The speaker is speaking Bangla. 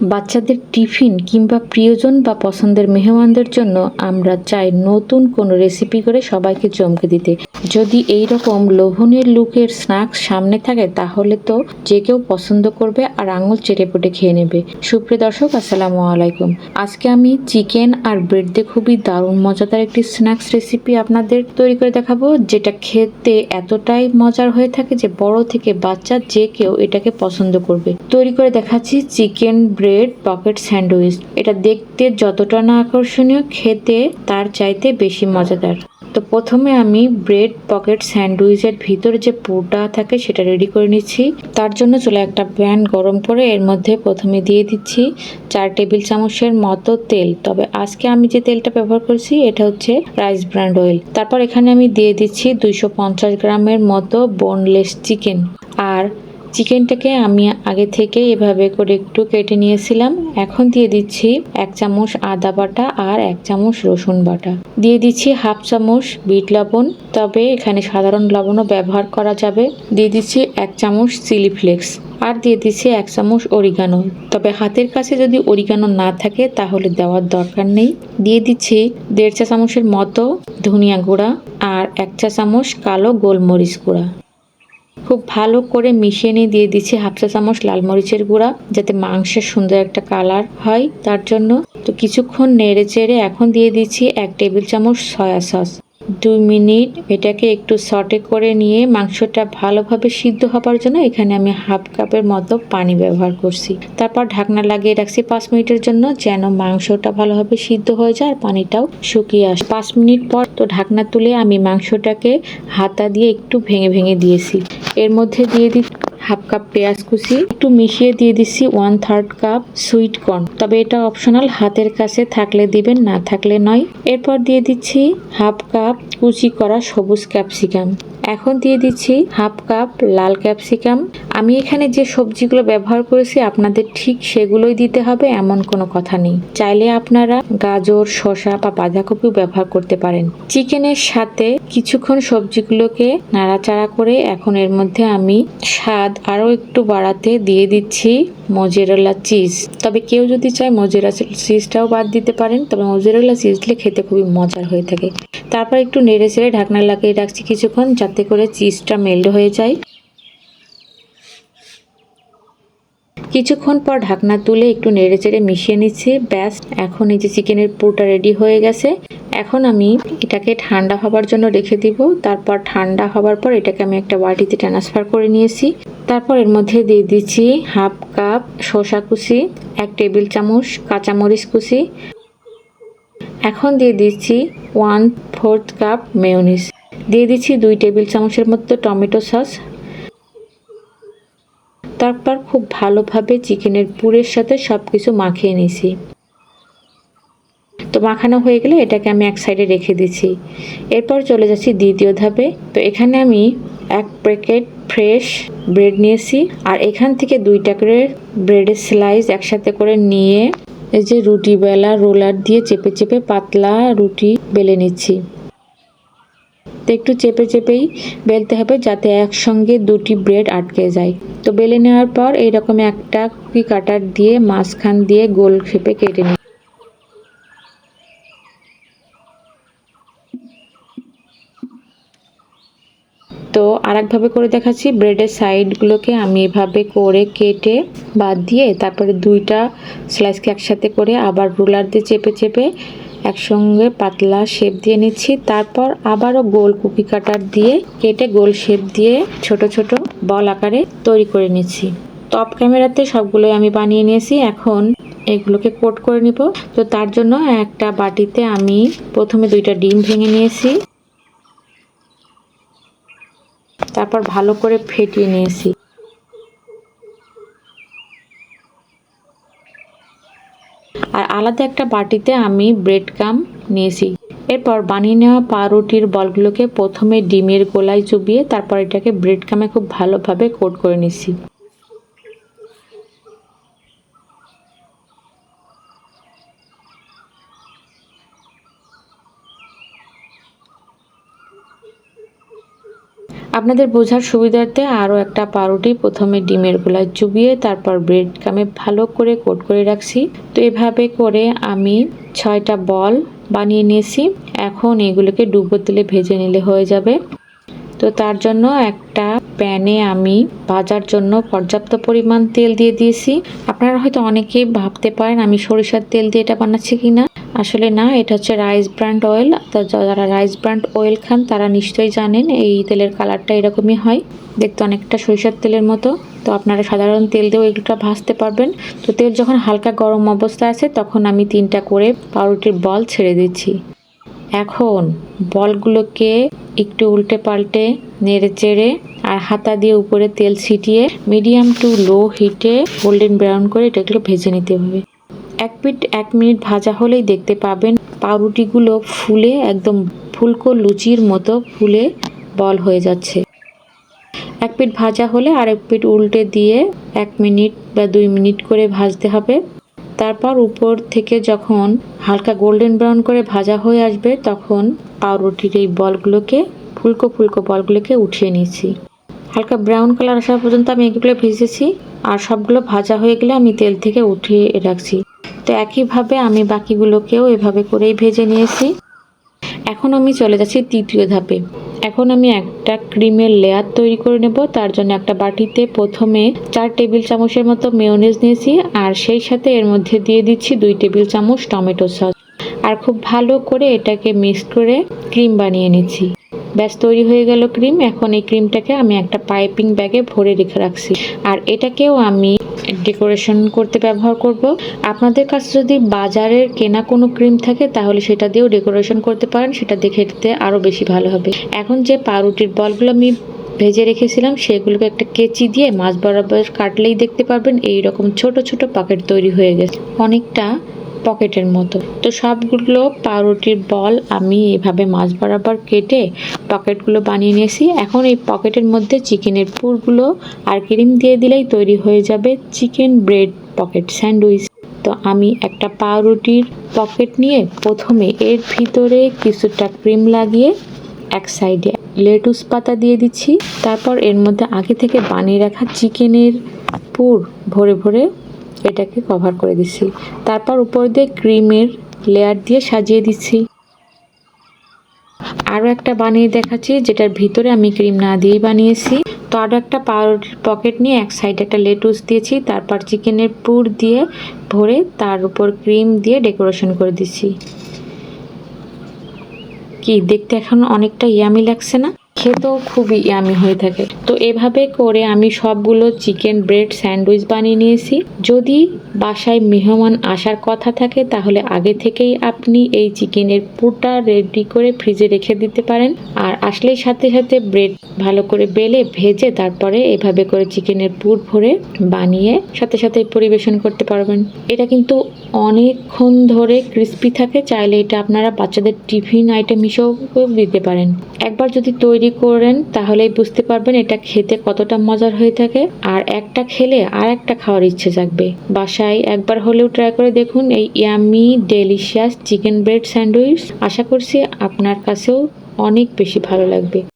বাচ্চাদের টিফিন কিংবা প্রিয়জন বা পছন্দের মেহমানদের জন্য আমরা চাই নতুন কোনো রেসিপি করে সবাইকে চমকে দিতে। যদি এই রকম লোভনীয় লুকের স্ন্যাক্স সামনে থাকে, তাহলে তো যে কেউ পছন্দ করবে আর আঙুল চেটে পুটে খেয়ে নেবে। সুপ্রিয় দর্শক, আসসালামু আলাইকুম। আজকে আমি চিকেন আর ব্রেড দিয়ে খুবই দারুণ, মজাদার একটি স্ন্যাক্স রেসিপি আপনাদের তৈরি করে দেখাবো, যেটা খেতে এতটাই মজার হয়ে থাকে যে বড় থেকে বাচ্চা যে কেউ এটাকে পছন্দ করবে। তৈরি করে দেখাচ্ছি চিকেন ব্রেড পকেট স্যান্ডউইচ। এটা দেখতে যতটা না আকর্ষণীয়, খেতে তার চাইতে বেশি মজাদার। তো প্রথমে আমি ব্রেড, পকেট স্যান্ডউইচের ভিতরে যে পুরটা থাকে সেটা রেডি করে নিচ্ছি। তার জন্য চলে একটা প্যান গরম করে এর মধ্যে প্রথমে দিয়ে দিচ্ছি চার টেবিল চামচের মতো তেল। তবে আজকে আমি যে তেলটা ব্যবহার করছি, এটা হচ্ছে রাইস ব্র্যান্ড অয়েল। তারপর এখানে আমি দিয়ে দিচ্ছি দুইশো পঞ্চাশ গ্রামের মতো বোনলেস চিকেন আর চিকেনটাকে আমি আগে থেকে এভাবে করে একটু কেটে নিয়েছিলাম। এখন দিয়ে দিচ্ছি এক চামচ আদা বাটা আর এক চামচ রসুন বাটা। দিয়ে দিচ্ছি হাফ চামচ বিট লবণ, তবে এখানে সাধারণ লবণও ব্যবহার করা যাবে। দিয়ে দিচ্ছি এক চামচ চিলি ফ্লেক্স আর দিয়ে দিচ্ছি এক চামচ অরিগানো। তবে হাতের কাছে যদি অরিগানো না থাকে, তাহলে দেওয়ার দরকার নেই। দিয়ে দিচ্ছি দেড় চা চামচের মতো ধনিয়া গুঁড়া আর এক চা চামচ কালো গোলমরিচ গুঁড়া। খুব ভালো করে মিশিয়ে নিয়ে দিয়ে দিচ্ছি হাফ চা চামচ লাল মরিচের গুঁড়া যাতে মাংসের সুন্দর একটা কালার হয় তার জন্য। তো কিছুক্ষণ নেড়ে চেড়ে এখন দিয়ে দিচ্ছি এক টেবিল চামচ সয়া সস। দুই মিনিট এটাকে একটু সটে করে নিয়ে মাংসটা ভালোভাবে সিদ্ধ হবার জন্য এখানে আমি হাফ কাপের মতো পানি ব্যবহার করছি। তারপর ঢাকনা লাগিয়ে রাখছি পাঁচ মিনিটের জন্য যেন মাংসটা ভালোভাবে সিদ্ধ হয়ে যায় আর পানিটাও শুকিয়ে আসে। পাঁচ মিনিট পর তো ঢাকনা তুলে আমি মাংসটাকে হাতা দিয়ে একটু ভেঙে ভেঙে দিয়েছি। এর মধ্যে দিয়ে দিই হাফ কাপ পেঁয়াজ কুচি, একটু মিশিয়ে দিয়ে দিচ্ছি one third cup sweet corn তবে এটা অপশনাল হাতের কাছে থাকলে দিবেন, না থাকলে নয়। এরপর দিয়ে দিচ্ছি হাফ কাপ কুচি করা সবুজ ক্যাপসিকাম এখন দিয়ে দিচ্ছি হাফ কাপ লাল ক্যাপসিকাম আমি এখানে যে সবজিগুলো ব্যবহার করেছি, আপনাদের ঠিক সেগুলোই দিতে হবে, এমন কোনো কথা নেই। চাইলে আপনারা গাজর, শসা বা বাঁধাকপিও ব্যবহার করতে পারেন। চিকেনের সাথে কিছুক্ষণ সবজিগুলোকে নাড়াচাড়া করে এখন এর মধ্যে আমি স্বাদ আরও একটু বাড়াতে দিয়ে দিচ্ছি মজেরেলা চিজ। তবে কেউ যদি চায় মজেরা চিজটাও বাদ দিতে পারেন, তবে মজেরেলা চিজ দিলে খেতে খুবই মজার হয়ে থাকে। তারপর একটু নেড়ে চেড়ে ঢাকনা লাগিয়ে রাখছি কিছুক্ষণ, যাতে করে চিজটা মেল্ট হয়ে যায়। কিছুক্ষণ পর ঢাকনা তুলে একটু নেড়ে চেড়ে মিশিয়ে নিচ্ছি। ব্যাস, এখন এই যে চিকেনের পুরোটা রেডি হয়ে গেছে। এখন আমি এটাকে ঠান্ডা হবার জন্য রেখে দিব। তারপর ঠান্ডা হবার পর এটাকে আমি একটা বাটিতে ট্রান্সফার করে নিয়েছি। তারপর এর মধ্যে দিয়ে দিচ্ছি হাফ কাপ শসা কুচি, এক টেবিল চামচ কাঁচামরিচ কুচি। এখন দিয়ে দিচ্ছি ওয়ান ফোর্থ কাপ মেয়োনিজ দিয়ে দিচ্ছি দুই টেবিল চামচের মতো টমেটো সস। তারপর খুব ভালোভাবে চিকেনের পুরের সাথে সব কিছু মাখিয়ে নিছি তো মাখানো হয়ে গেলে এটাকে আমি এক সাইডে রেখে দিচ্ছি। এরপর চলে যাচ্ছি দ্বিতীয় ধাপে। তো এখানে আমি এক প্যাকেট ফ্রেশ ব্রেড নিয়েছি আর এখান থেকে দুইটা করে ব্রেডের স্লাইস একসাথে করে নিয়ে এই যে রুটি বেলা রোলার দিয়ে চেপে চেপে পাতলা রুটি বেলে নিচ্ছি। তো একটু চেপে চেপেই বেলতে হবে যাতে একসঙ্গে দুটি ব্রেড আটকে যায়। তো বেলে নেওয়ার পর এইরকম একটা কুকি কাটার দিয়ে মাঝখান দিয়ে গোল খেপে কেটে নিই। তো আরেকভাবে করে দেখাচ্ছি, ব্রেডের সাইডগুলোকে আমি এভাবে করে কেটে বাদ দিয়ে তারপরে দুইটা স্লাইসকে একসাথে করে আবার রুলার দিয়ে চেপে চেপে একসঙ্গে পাতলা শেপ দিয়ে নিচ্ছি। তারপর আবারও গোল কুকি কাটার দিয়ে কেটে গোল শেপ দিয়ে ছোট ছোট বল আকারে তৈরি করে নিচ্ছি। টপ ক্যামেরাতে সবগুলোই আমি বানিয়ে নিয়েছি। এখন এগুলোকে কোট করে নিব। তো তার জন্য একটা বাটিতে আমি প্রথমে দুইটা ডিম ভেঙে নিয়েছি। তারপর ভালো করে ফেটিয়ে নিয়েছি। আর আলাদা একটা বাটিতে আমি ব্রেড কাম নিয়েছি। এরপর বানিয়ে নেওয়া পাউরুটির বলগুলোকে প্রথমে ডিমের গোলায় চুবিয়ে তারপর এটাকে ব্রেড কামে খুব ভালোভাবে কোট করে নিচ্ছি। আপনাদের বোঝার সুবিধার্থে আরও একটা পাউরুটি প্রথমে ডিমের গোলায় চুবিয়ে তারপর ব্রেড কামে ভালো করে কোট করে রাখছি। তো এভাবে করে আমি ছয়টা বল বানিয়ে নিয়েছি। এখন এগুলোকে ডুবো তেলে ভেজে নিলে হয়ে যাবে। তো তার জন্য একটা প্যানে আমি ভাজার জন্য পর্যাপ্ত পরিমাণ তেল দিয়ে দিয়েছি। আপনারা হয়তো অনেকেই ভাবতে পারেন আমি সরিষার তেল দিয়ে এটা বানাচ্ছি কিনা। আসলে না, এটা হচ্ছে রাইস ব্র্যান্ড অয়েল যারা রাইস ব্র্যান্ড অয়েল খান, তারা নিশ্চয়ই জানেন এই তেলের কালারটা এরকমই হয়। দেখতে অনেকটা সরিষার তেলের মতো। তো আপনারা সাধারণ তেল দিয়েও এগুলোটা ভাজতে পারবেন। তো তেল যখন হালকা গরম অবস্থায় আছে, তখন আমি তিনটা করে পাউরুটির বল ছেড়ে দিচ্ছি। এখন বলগুলোকে একটু উল্টে পাল্টে নেড়ে চেড়ে আর হাতা দিয়ে উপরে তেল ছিটিয়ে মিডিয়াম টু লো হিটে গোল্ডেন ব্রাউন করে এটাগুলো ভেজে নিতে হবে। এক পিট এক মিনিট ভাজা হলেই দেখতে পাবেন পাউরুটিগুলো ফুলে একদম ফুলকো লুচির মতো ফুলে বল হয়ে যাচ্ছে। এক পিট ভাজা হলে আরেক পিট উল্টে দিয়ে এক মিনিট বা দুই মিনিট করে ভাজতে হবে। তারপর উপর থেকে যখন হালকা গোল্ডেন ব্রাউন করে ভাজা হয়ে আসবে, তখন পাউরুটির এই বলগুলোকে, ফুলকো ফুলকো বলগুলোকে উঠিয়ে নিয়েছি। হালকা ব্রাউন কালার আসা পর্যন্ত আমি এগুলো ভেজেছি, আর সবগুলো ভাজা হয়ে গেলে আমি তেল থেকে উঠিয়ে রাখছি। তো একইভাবে আমি বাকিগুলোকেও এভাবে করেই ভেজে নিয়েছি। এখন আমি চলে যাচ্ছি তৃতীয় ধাপে। এখন আমি একটা ক্রিমের লেয়ার তৈরি করে নেব। তার জন্য একটা বাটিতে প্রথমে চার টেবিল চামচের মতো মেয়োনেজ নিয়েছি আর সেই সাথে এর মধ্যে দিয়ে দিচ্ছি দুই টেবিল চামচ টমেটো সস। আর খুব ভালো করে এটাকে মিক্স করে ক্রিম বানিয়ে নিচ্ছি। ব্যাস, তৈরি হয়ে গেল ক্রিম। এখন এই ক্রিমটাকে আমি একটা পাইপিং ব্যাগে ভরে রেখে রাখছি। আর এটাকেও আমি ডেকোরেশন করতে ব্যবহার করব। আপনাদের কাছে যদি বাজারের কেনা কোনো ক্রিম থাকে, তাহলে সেটা দিয়েও ডেকোরেশন করতে পারেন। সেটা দেখে দিতে আরও বেশি ভালো হবে। এখন যে পাউরুটির বলগুলো আমি ভেজে রেখেছিলাম, সেগুলোকে একটা কেচি দিয়ে মাছ বরাবর কাটলেই দেখতে পারবেন। এই রকম ছোট ছোট পকেট তৈরি হয়ে গেছে। অনেকটা পকেটের মতো। তো সবগুলো পাউরুটির বল আমি এভাবে মাছ বরাবর কেটে পকেটগুলো বানিয়ে নিয়েছি। এখন এই পকেটের মধ্যে চিকেনের পুরগুলো আর ক্রিম দিয়ে দিলেই তৈরি হয়ে যাবে চিকেন ব্রেড পকেট স্যান্ডউইচ। তো আমি একটা পাউরুটির পকেট নিয়ে প্রথমে এর ভিতরে কিছুটা ক্রিম লাগিয়ে এক সাইডে লেটুস পাতা দিয়ে দিচ্ছি। তারপর এর মধ্যে আগে থেকে বানিয়ে রাখা চিকেনের পুর ভরে ভরে এটাকে কভার করে দিচ্ছি তারপর উপর দিয়ে ক্রিমের লেয়ার দিয়ে সাজিয়ে দিচ্ছি আরও একটা বানিয়ে দেখাচ্ছি, যেটার ভিতরে আমি ক্রিম না দিয়েই বানিয়েছি। তো আরও একটা পকেট নিয়ে এক সাইডে একটা লেটুস দিয়েছি, তারপর চিকেনের পুর দিয়ে ভরে তার উপর ক্রিম দিয়ে ডেকোরেশন করে দিচ্ছি কি, দেখতে এখন অনেকটা ইয়ামি লাগছে না? খেতেও খুবই ইয়ামি হয়ে থাকে। তো এভাবে করে আমি সবগুলো চিকেন ব্রেড স্যান্ডউইচ বানিয়ে নিয়েছি। যদি বাসায় মেহমান আসার কথা থাকে, তাহলে আগে থেকেই আপনি এই চিকেনের পুরটা রেডি করে ফ্রিজে রেখে দিতে পারেন। আর আসলেই সাথে সাথে ব্রেড ভালো করে বেলে, ভেজে তারপরে এভাবে করে চিকেনের পুর ভরে বানিয়ে সাথে সাথে পরিবেশন করতে পারবেন। এটা কিন্তু অনেকক্ষণ ধরে ক্রিস্পি থাকে, চাইলে এটা আপনারা বাচ্চাদের টিফিন আইটেম হিসেবেও দিতে পারেন। একবার যদি তৈরি করেন, তাহলেই বুঝতে পারবেন এটা খেতে কতটা মজার হয়ে থাকে। আর একটা খেলে আর একটা খাওয়ার ইচ্ছে জাগবে। বাসায় একবার হলেও ট্রাই করে দেখুন এই yummy delicious chicken bread sandwich আশা করছি আপনার কাছেও অনেক বেশি ভালো লাগবে।